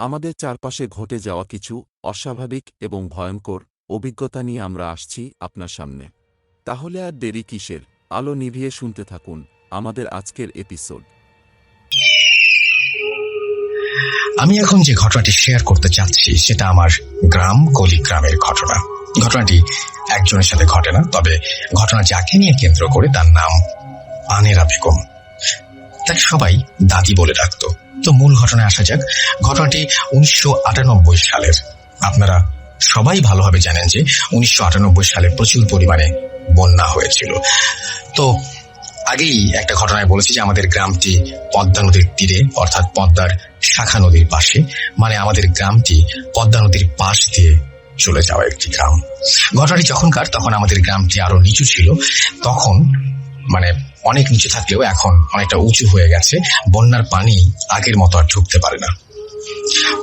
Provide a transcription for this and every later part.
আমাদের চারপাশে ঘটে যাওয়া কিছু অস্বাভাবিক এবং ভয়ঙ্কর অভিজ্ঞতা নিয়ে আমরা আসছি আপনার সামনে। তাহলে আর দেরি কিসের? আলো নিভিয়ে শুনতে থাকুন আমাদের আজকের এপিসোড। আমি এখন যে ঘটনাটি শেয়ার করতে চাচ্ছি, সেটা আমার গ্রাম কলিগ্রামের ঘটনা। ঘটনাটি একজনের সাথে ঘটে না, তবে ঘটনা যাকে নিয়ে কেন্দ্র করে তার নাম আনেরা বেগম তাকে সবাই দাদি বলে ডাকতো। তো মূল ঘটনায় আসা যাক। ঘটনাটি উনিশশো আটানব্বই সালের। আপনারা সবাই ভালোভাবে জানেন যে উনিশশো আটানব্বই সালে প্রচুর পরিমাণে বন্যা হয়েছিল। তো আগেই একটা ঘটনায় বলেছি যে আমাদের গ্রামটি পদ্মা নদীর তীরে, অর্থাৎ পদ্মার শাখা নদীর পাশে। মানে আমাদের গ্রামটি পদ্মা নদীর পাশ দিয়ে চলে যাওয়া একটি গ্রাম। ঘটনাটি যখনকার, তখন আমাদের গ্রামটি আরও নিচু ছিল। তখন মানে অনেক নিচু থাকলেও এখন অনেকটা উঁচু হয়ে গেছে, বন্যার পানি আগের মতো আর ঢুকতে পারে না।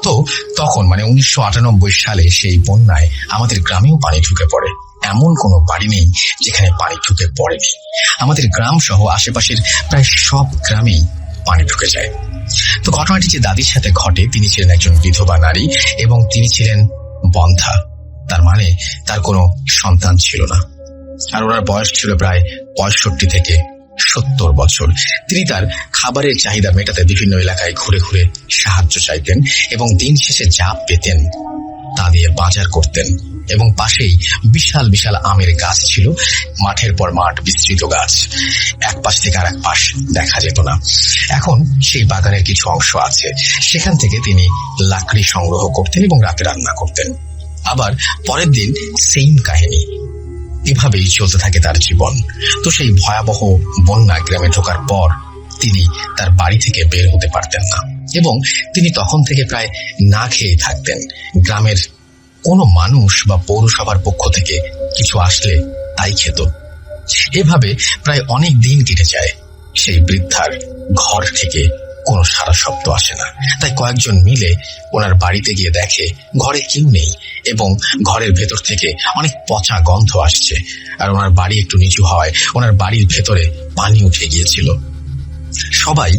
তো তখন মানে উনিশশো আটানব্বই সালে সেই বন্যায় আমাদের গ্রামেও পানি ঢুকে পড়ে। এমন কোনো বাড়ি নেই যেখানে পানি ঢুকে পড়েনি। আমাদের গ্রাম সহ আশেপাশের প্রায় সব গ্রামেই পানি ঢুকে যায়। তো ঘটনাটি যে দাদির সাথে ঘটে, তিনি ছিলেন একজন বিধবা নারী এবং তিনি ছিলেন বন্ধা। তার মানে তার কোনো সন্তান ছিল না। আর ওনার বয়স ছিল প্রায় পঁয়ষট্টি থেকে সত্তর বছর। তিনি তার খাবারের চাহিদা মেটাতে বিভিন্ন এলাকায় ঘুরে ঘুরে সাহায্য চাইতেন এবং দিন শেষে যা পেতেন তা দিয়ে বাজার করতেন এবং পাশেই বিশাল বিশাল আমের গাছ ছিল, মাঠের পর মাঠ বিস্তৃত গাছ। এক পাশ থেকে আর এক পাশ দেখা যেত না। এখন সেই বাগানের কিছু অংশ আছে। সেখান থেকে তিনি লাকড়ি সংগ্রহ করতেন এবং রাতে রান্না করতেন। আবার পরের দিন সেম কাহিনী। এভাবেই চলতে থাকে তার জীবন। তো সেই ভয়াবহ বন্যা গ্রামে ঢোকার পর তিনি তার বাড়ি থেকে বের হতে পারতেন না এবং তিনি তখন থেকে প্রায় না খেয়ে থাকতেন। গ্রামের কোনো মানুষ বা পৌরসভার পক্ষ থেকে কিছু আসলে তাই খেত। এভাবে প্রায় অনেক দিন কেটে যায় সেই বৃদ্ধার ঘর থেকে কোনো সারা শব্দ আসে না। তাই কয়েকজন মিলে ওনার বাড়িতে গিয়ে দেখে, ঘরে কেউ নেই এবং ঘরের ভেতর থেকে অনেক পচা গন্ধ আসছে আর ওনার বাড়ি একটু নিচু হওয়ায় ওনার বাড়ির ভেতরে পানি উঠে গিয়েছিল। সবাই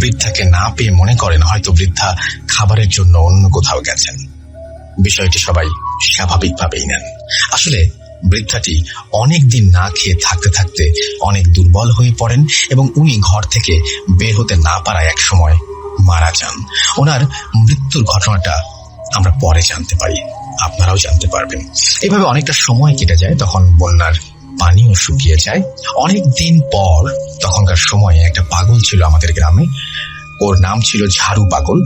বৃদ্ধাকে না পেয়ে মনে করেন হয়তো বৃদ্ধা খাবারের জন্য অন্য কোথাও গেছেন। বিষয়টি সবাই স্বাভাবিকভাবেই নেন। আসলে বৃদ্ধাটি অনেক দিন না খেয়ে থাকতে থাকতে অনেক দুর্বল হয়ে পড়েন এবং উনি ঘর থেকে বের হতে না পারায় এক সময় মারা যান। ওনার মৃত্যুর ঘটনাটা আমরা পরে জানতে পারি। আপনারাও জানতে পারবেন। এভাবে অনেকটা সময় কেটে যায়, তখন বন্যার পানিও শুকিয়ে যায়। অনেক দিন পর তখনকার সময়ে একটা পাগল ছিল আমাদের গ্রামে। ওর নাম ছিল ঝাড়ু পাগল।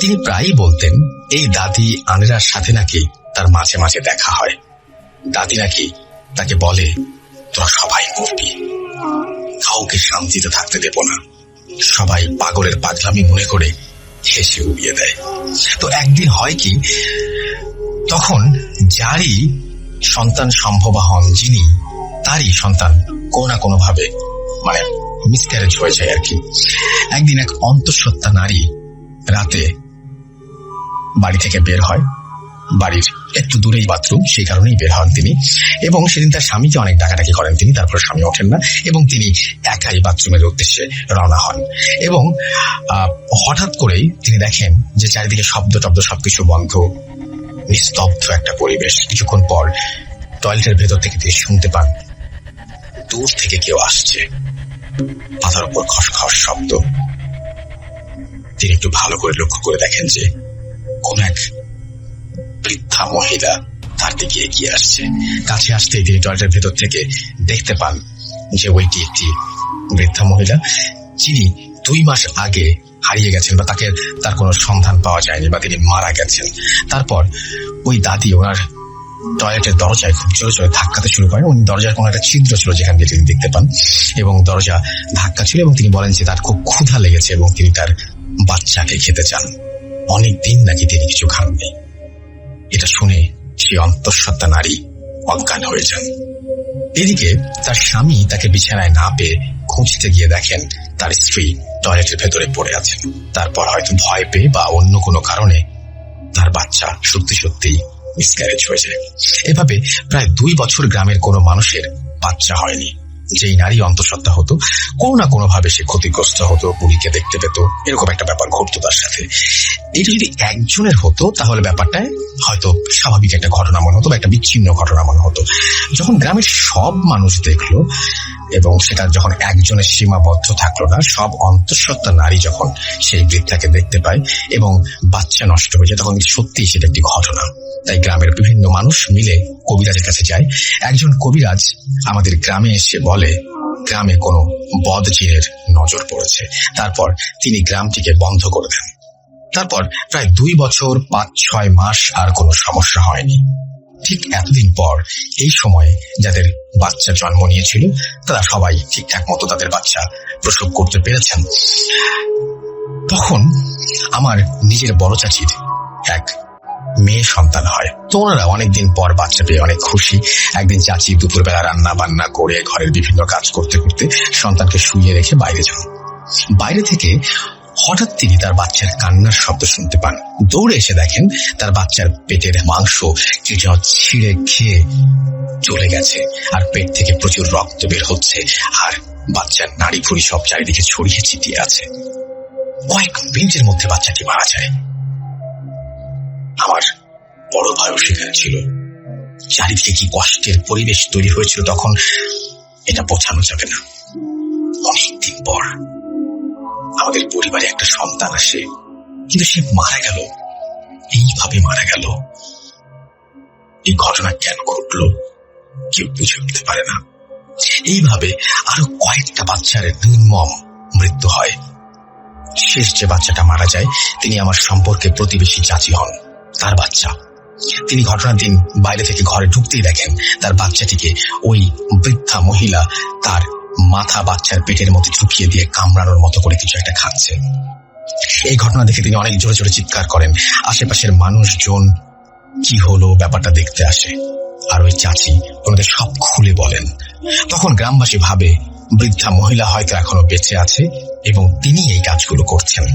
তিনি প্রায়ই বলতেন, এই দাদি আনেরার সাথে নাকি তার মাঝে মাঝে দেখা হয়। দাদি নাকি তাকে বলে, তোরা সবাই মরবি। কাউকে শান্তিতে থাকতে দেব না। সবাই পাগলের পাগলামি মনে করে হেসে উড়িয়ে দেয়। তো একদিন হয় কি, তখন যারই সন্তান সম্ভবা হন, যিনি তারই সন্তান কোনো না কোনো ভাবে মানে মিসক্যারেজ হয়ে যায় আর কি। একদিন এক অন্তঃসত্ত্বা নারী রাতে বাড়ি থেকে বের হয়। বাড়ির একটু দূরেই বাথরুম সেই কারণেই বের হন তিনি। এবং সেদিন তার স্বামীকে অনেক ডাকাডাকি করেন তিনি, তারপর স্বামী ওঠেন না এবং তিনি একাই বাথরুমের উদ্দেশ্যে রওনা হন। এবং হঠাৎ করেই তিনি দেখেন যে চারিদিকে শব্দ টব্দ সবকিছু বন্ধ, নিস্তব্ধ একটা পরিবেশ। কিছুক্ষণ পর টয়লেটের ভেতর থেকে তিনি শুনতে পান, দূর থেকে কেউ আসছে। মাথার উপর খসখস শব্দ। তিনি একটু ভালো করে লক্ষ্য করে দেখেন যে কোন এক বৃদ্ধা মহিলা তার দিকে এগিয়ে আসছে। কাছে আসতেই তিনি টয়লেটের ভেতর থেকে দেখতে পান যে ওইটি একটি বৃদ্ধা মহিলা। যিনি দুই মাস আগে হারিয়ে গেছেন বা তাকে তার কোনো সন্ধান পাওয়া যায়নি বা তিনি মারা গেছেন। তারপর ওই দাদি ওনার টয়লেটের দরজায় খুব জোরে জোরে ধাক্কাতে শুরু করেন। উনি দরজার কোনো একটা ছিদ্র ছিল যেখান দিয়ে তিনি দেখতে পান। এবং দরজা ধাক্কা ছিল এবং তিনি বলেন যে তার খুব ক্ষুধা লেগেছে এবং তিনি তার বাচ্চাকে খেতে চান। অনেক দিন নাকি তিনি কিছু খাননি। এটা শুনে সেই অন্তঃসত্ত্বা নারী অজ্ঞান হয়ে যান এদিকে তার স্বামী তাকে বিছানায় না পেয়ে খুঁজতে গিয়ে দেখেন তার স্ত্রী টয়লেটের ভেতরে পড়ে আছেন তারপর হয়তো ভয় পেয়ে বা অন্য কোনো কারণে তার বাচ্চা সত্যি সত্যি মিসক্যারেজ হয়ে যায় এভাবে প্রায় দুই বছর গ্রামের কোনো মানুষের বাচ্চা হয়নি। যেই নারী অন্তঃসত্ত্বা হতো, কোনো না কোনো ভাবে সে ক্ষতিগ্রস্ত হতো, বুড়িকে দেখতে পেত, এরকম একটা ব্যাপার ঘটতো তার সাথে। এটা যদি একজনের হতো, তাহলে ব্যাপারটা হয়তো স্বাভাবিক একটা ঘটনা মনে হতো বা একটা বিচ্ছিন্ন ঘটনা মনে হতো। যখন গ্রামের সব মানুষ দেখল এবং সেটা যখন একজনের সীমাবদ্ধ থাকল না, সব অন্তঃসত্ত্বা নারী যখন সেই বৃদ্ধাকে দেখতে পায় এবং বাচ্চা নষ্ট হয়ে যায়, তখন সত্যি সেটা একটি ঘটনা। তাই গ্রামের বিভিন্ন মানুষ মিলে কবিরাজের কাছে যায়। একজন কবিরাজ আমাদের গ্রামে এসে বলে, গ্রামে কোনো বদ জিনের নজর পড়েছে। তারপর তিনি গ্রামটিকে বন্ধ করে দেন। তারপর প্রায় দুই বছর, পাঁচ, ছয় মাস আর কোনো সমস্যা হয়নি। ঠিক এতদিন পর এই সময়ে যাদের বাচ্চা জন্ম নিয়েছিল, তারা সবাই ঠিকঠাক মতো তাদের বাচ্চা প্রসব করতে পেরেছেন। তখন আমার নিজের বড় চাচির এক মেয়ে সন্তান হয়। তো ওনারা অনেকদিন পর বাচ্চা পেয়ে অনেক খুশি। একদিন চাচি দুপুরবেলা রান্না বান্না করে ঘরের বিভিন্ন কাজ করতে করতে সন্তানকে শুয়ে রেখে বাইরে যান। বাইরে থেকে হঠাৎ তিনি তার বাচ্চার কান্নার শব্দ শুনতে পান। দৌড়ে এসে দেখেন তার বাচ্চার পেটের মাংস যেন ছিঁড়ে খেয়ে চলে গেছে আর পেট থেকে প্রচুর রক্ত বের হচ্ছে আর বাচ্চার নাড়ি ভুড়ি সব চারিদিকে ছড়িয়ে ছিটিয়ে আছে। কয়েক মিনিটের মধ্যে বাচ্চাটি মারা যায়। আমার বড় ভয়ও সেখানে ছিল। চারিদিকে কি কষ্টের পরিবেশ তৈরি হয়েছিল তখন এটা বোঝানো যাবে না। অনেকদিন পর আমাদের পরিবারে একটা সন্তান আসে, কিন্তু সে মারা গেল। এইভাবে মারা গেল। এই ঘটনা কেন ঘটলো কেউ বুঝে উঠতে পারে না। এইভাবে আরও কয়েকটা বাচ্চার নির্মম মৃত্যু হয়। শেষ যে বাচ্চাটা মারা যায়, তিনি আমার সম্পর্কে প্রতিবেশী চাচি হন তার বাচ্চা। তিনি ঘটনার দিন বাইরে থেকে ঘরে ঢুকতেই দেখেন তার বাচ্চাটিকে ওই বৃদ্ধা মহিলা তার মাথা বাচ্চার পেটের মধ্যে ঢুকিয়ে দিয়ে কামড়ানোর মতো করে কিছু একটা খাচ্ছে। এই ঘটনা দেখে তিনি অনেক জোরে জোরে চিৎকার করেন। আশেপাশের মানুষজন কি হলো ব্যাপারটা দেখতে আসে। আর ওই চাচি ওনাদের সব খুলে বলেন। তখন গ্রামবাসী ভাবে বৃদ্ধা মহিলা হয়তো এখনও বেঁচে আছে এবং তিনি এই কাজগুলো করছেন।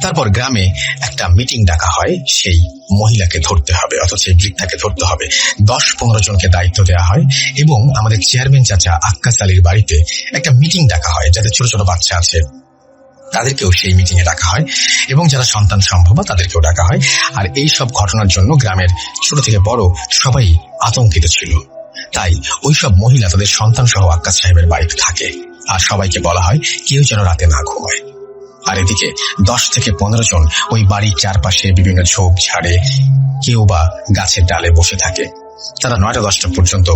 তারপর গ্রামে একটা মিটিং ডাকা হয়, সেই মহিলাকে ধরতে হবে, অথচ এই বৃদ্ধাকে ধরতে হবে। দশ পনেরো জনকে দায়িত্ব দেওয়া হয় এবং আমাদের চেয়ারম্যান চাচা আক্কাস আলীর বাড়িতে একটা মিটিং ডাকা হয় যাদের ছোট ছোট বাচ্চা আছে। তাদেরকেও সেই মিটিং এ ডাকা হয় এবং যারা সন্তান সম্ভব, তাদেরকেও ডাকা হয়। আর এই সব ঘটনার জন্য গ্রামের ছোট থেকে বড় সবাই আতঙ্কিত ছিল। তাই ওইসব মহিলা তাদের সন্তান সহ আক্কাস সাহেবের বাড়িতে থাকে। আর সবাইকে বলা হয় কেউ যেন রাতে না ঘুমায়। আর এদিকে দশ থেকে পনেরো জন ওই বাড়ির চারপাশে বিভিন্ন ঝোপ ঝাড়ে, কেউ বা গাছের ডালে বসে থাকে। তারা নয়টা দশটা পর্যন্ত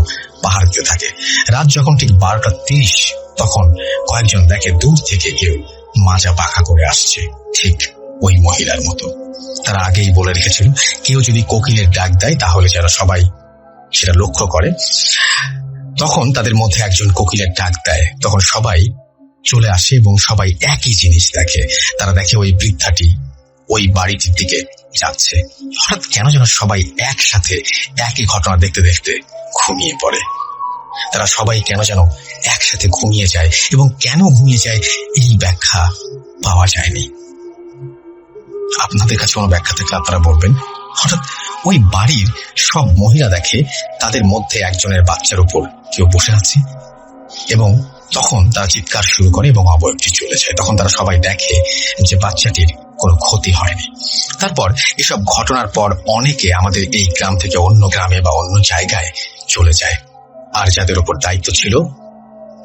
পাহাড় দিতে থাকে। রাত যখন ঠিক বারোটা তিরিশ, তখন কয়েকজন দেখে দূর থেকে কেউ মাজা পাখা করে আসছে, ঠিক ওই মহিলার মতো। তারা আগেই বলে রেখেছিল, কেউ যদি কোকিলের ডাক দেয় তাহলে যারা সবাই সেটা লক্ষ্য করে। তখন তাদের মধ্যে একজন কোকিলের ডাক দেয়। তখন সবাই চলে আসে এবং সবাই একই জিনিস দেখে। তারা দেখে ওই বৃদ্ধাটি ওই বাড়িটির দিকে যাচ্ছে। হঠাৎ কেন যেন সবাই একসাথে একই ঘটনা দেখতে দেখতে ঘুমিয়ে পড়ে। তারা সবাই কেন যেন একসাথে ঘুমিয়ে যায় এবং কেন ঘুমিয়ে যায় এই ব্যাখ্যা পাওয়া যায়নি। আপনাদের কাছে কোনো ব্যাখ্যা থাকলে আপনারা বলবেন। হঠাৎ ওই বাড়ির সব মহিলা দেখে তাদের মধ্যে একজনের বাচ্চার উপর কেউ বসে আছে এবং তখন তারা চিৎকার শুরু করে এবং অবয়বটি চলে যায়। তখন তারা সবাই দেখে যে বাচ্চাটির কোনো ক্ষতি হয়নি। তারপর এসব ঘটনার পর অনেকে আমাদের এই গ্রাম থেকে অন্য গ্রামে বা অন্য জায়গায় চলে যায়। আর যাদের ওপর দায়িত্ব ছিল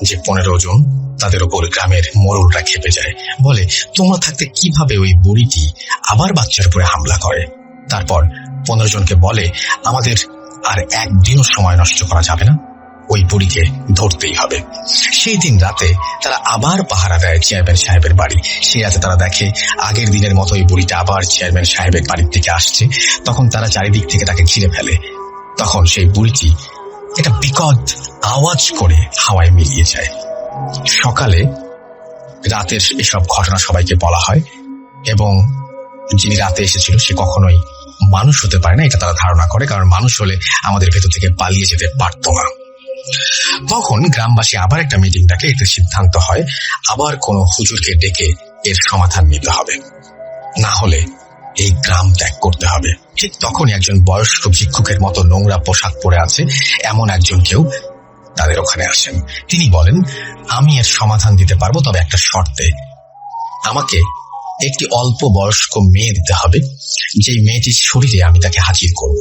যে পনেরো জন, তাদের ওপর গ্রামের মোড়লরা খেপে যায়। বলে, তোমরা থাকতে কীভাবে ওই বুড়িটি আবার বাচ্চার উপরে হামলা করে? তারপর পনেরো জনকে বলে, আমাদের আর একদিনও সময় নষ্ট করা যাবে না। ওই বুড়িকে ধরতেই হবে। সেই দিন রাতে তারা আবার পাহারা দেয় চেয়ারম্যান সাহেবের বাড়ি। সেই রাতে তারা দেখে আগের দিনের মতো ওই বুড়িটা আবার চেয়ারম্যান সাহেবের বাড়ির থেকে আসছে। তখন তারা চারিদিক থেকে তাকে ঘিরে ফেলে। তখন সেই বুড়িটি একটা বিকট আওয়াজ করে হাওয়ায় মিলিয়ে যায়। সকালে রাতের এসব ঘটনা সবাইকে বলা হয় এবং যিনি রাতে এসেছিল সে কখনোই মানুষ হতে পারে না, এটা তারা ধারণা করে, কারণ মানুষ হলে আমাদের ভেতর থেকে পালিয়ে যেতে পারতো না। তখন গ্রামবাসী আবার একটা মিটিং ডাকে এতে সিদ্ধান্ত হয়, আবার কোনো হুজুরকে ডেকে এর সমাধান নিতে হবে। না হলে এই গ্রাম ত্যাগ করতে হবে। ঠিক তখনই একজন বয়স্ক ভিক্ষুকের মতো নোংরা পোশাক পরে আছে, এমন একজন কেউ তাদের ওখানে আসেন। তিনি বলেন, আমি এর সমাধান দিতে পারব, তবে একটা শর্তে। আমাকে একটি অল্প বয়স্ক মেয়ে দিতে হবে, যেই মেয়েটির শরীরে আমি তাকে হাজির করব।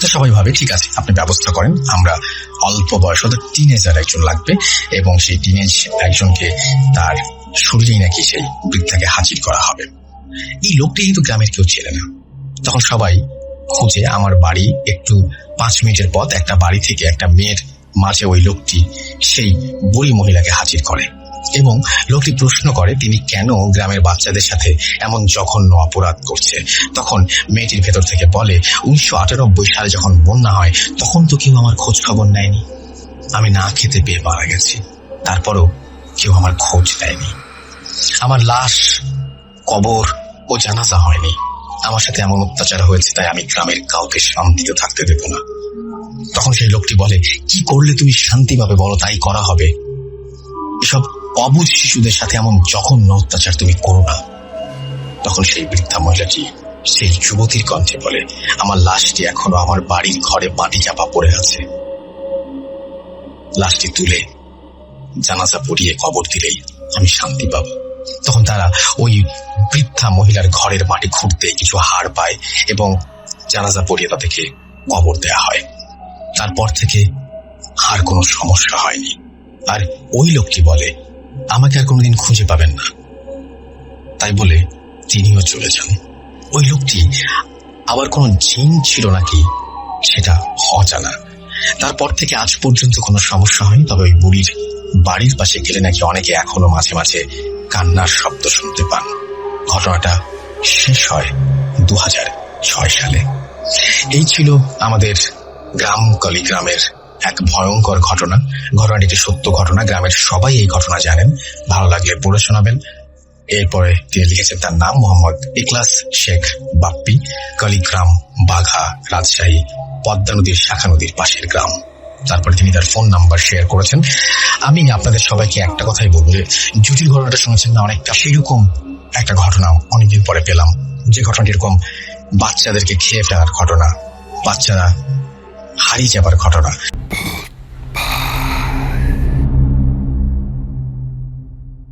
তো সবাই ভাবে, ঠিক আছে, আপনি ব্যবস্থা করেন, আমরা অল্প বয়স অর্থাৎ টিনেজার একজন লাগবে এবং সেই টিনেজ একজনকে তার শরীরেই নাকি সেই বৃদ্ধাকে হাজির করা হবে। এই লোকটি কিন্তু গ্রামের কেউ ছিল না। তখন সবাই খুঁজে, আমার বাড়ি একটু পাঁচ মিনিটের পথ, একটা বাড়ি থেকে একটা মেয়ের মাঝে ওই লোকটি সেই বুড়ি মহিলাকে হাজির করে। এবং লোকটি প্রশ্ন করে, তিনি কেন গ্রামের বাচ্চাদের সাথে এমন জঘন্য অপরাধ করছে তখন মেয়েটির ভেতর থেকে বলে, উনিশশো আটানব্বই সালে যখন বন্যা হয়, তখন তো কেউ আমার খোঁজ খবর নেয়নি। আমি না খেতে পেয়ে মারা গেছি। তারপরও কেউ আমার খোঁজ নেয়নি। আমার লাশ, কবর ও জানাজা হয়নি। আমার সাথে এমন অত্যাচার হয়েছে, তাই আমি গ্রামের কাউকে শান্তিতে থাকতে দেব না। তখন সেই লোকটি বলে, কি করলে তুমি শান্তি পাবে বলো? তাই করা হবে। এসব অবুঝ শিশুদের সাথে এমন জঘন্য অত্যাচার তুমি করো না। তখন সেই বৃদ্ধা মহিলাটি সেই যুবতীর কণ্ঠে বলে, আমার লাশটি এখনও আমার বাড়ির ঘরে মাটি চাপা পড়ে আছে। লাশটি তুলে জানাজা পড়িয়ে কবর দিলেই আমি শান্তি পাবো। তখন তারা ওই বৃদ্ধা মহিলার ঘরের মাটি খুঁড়তে কিছু হাড় পায় এবং জানাজা পড়িয়ে তাদেরকে কবর দেয়া হয়। তারপর থেকে আর কোনো সমস্যা হয়নি। আর ওই লোকটি বলে আমাকে আর কোনোদিন খুঁজে পাবেন না। তাই বলে তিনিও চলে যান। ওই লোকটি আবার কোনো জিন ছিল নাকি সেটা অজানা। তারপর থেকে আজ পর্যন্ত কোনো সমস্যা হয়নি, তবে ওই বুড়ির বাড়ির পাশে গেলে নাকি অনেকে এখনও মাঝে মাঝে কান্নার শব্দ শুনতে পান। ঘটনাটা শেষ হয় দু ছয় সালে। এই ছিল আমাদের গ্রাম কলিগ্রামের এক ভয়ঙ্কর ঘটনা। ঘটনাটি সত্য ঘটনা। গ্রামের সবাই এই ঘটনা জানেন। ভালো লাগলে পড়ে শোনাবেন। এরপরে তিনি লিখেছেন তার নাম মোহাম্মদ ইকলাস শেখ বাপ্পি, কালিগ্রাম বাঘা, রাজশাহী, পদ্মা নদীর শাখা নদীর পাশের গ্রাম। তারপরে তিনি তার ফোন নাম্বার শেয়ার করেছেন। আমি আপনাদের সবাইকে একটা কথাই বলব যে জুটির ঘটনাটা শুনেছেন না অনেকটা? সেরকম একটা ঘটনা অনেকদিন পরে পেলাম। যে ঘটনাটি এরকম বাচ্চাদেরকে খেয়ে ফেলার ঘটনা, বাচ্চারা হারিয়ে যাবার ঘটনা।